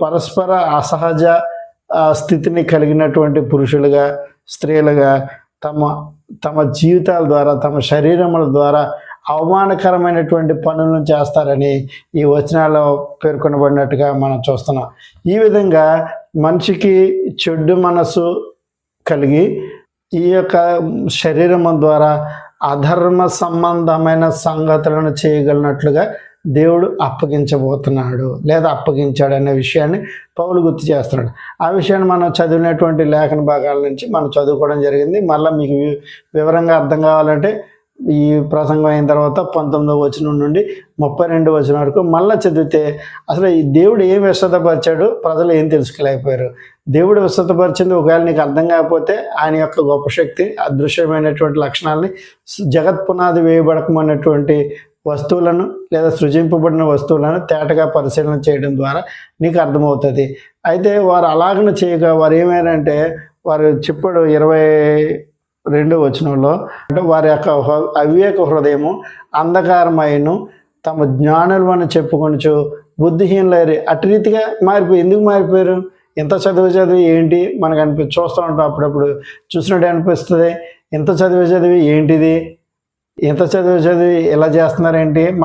పరస్పర అసహజ స్థితిని కలిగినటువంటి పురుషులుగా స్త్రీలుగా తమ తమ జీవితాల ద్వారా తమ శరీరముల ద్వారా అవమానకరమైనటువంటి పనులను చేస్తారని ఈ వచనాల్లో పేర్కొనబడినట్టుగా మనం చూస్తున్నాం. ఈ విధంగా మనిషికి చెడు మనసు కలిగి ఈ యొక్క శరీరం ద్వారా అధర్మ సంబంధమైన సంగతులను చేయగలిగినట్లుగా దేవుడు అప్పగించబోతున్నాడు లేదా అప్పగించాడు అనే విషయాన్ని పౌలు గుర్తు చేస్తున్నాడు. ఆ విషయాన్ని మనం చదివినటువంటి లేఖన భాగాల నుంచి మనం చదువుకోవడం జరిగింది. మళ్ళీ మీకు వివరంగా అర్థం కావాలంటే ఈ ప్రసంగం అయిన తర్వాత పంతొమ్మిదవ వచనం నుండి ముప్పై రెండు వచనం వరకు మళ్ళీ చదివితే అసలు ఈ దేవుడు ఏం విశ్వతపరిచాడు ప్రజలు ఏం తెలుసుకోలేకపోయారు. దేవుడు విశ్వతపరిచింది ఒకవేళ నీకు అర్థం కాకపోతే ఆయన యొక్క గొప్ప శక్తి అదృశ్యమైనటువంటి లక్షణాలని జగత్ పునాది వేయబడకమన్నటువంటి వస్తువులను లేదా సృజింపబడిన వస్తువులను తేటగా పరిశీలన చేయడం ద్వారా నీకు అర్థమవుతుంది. అయితే వారు అలాగన చేయగా వారు ఏమైనారంటే వారు చెప్పాడు ఇరవై రెండు వచనంలో అంటే వారి యొక్క అవివేక హృదయము అంధకారమైను తమ జ్ఞానులు అని చెప్పుకొనచ్చు బుద్ధిహీనులైరి అటు రీతిగా మారిపోయి ఎందుకు మారిపోయారు? ఎంత చదువు చదివి ఏంటి? మనకు అనిపి చూస్తూ ఉంటాం అప్పుడప్పుడు. చూసినట్టు అనిపిస్తుంది. ఎంత చదివి చదివి ఏంటిది? ఎంత చదివి చదివి ఇలా చేస్తున్నారేంటి?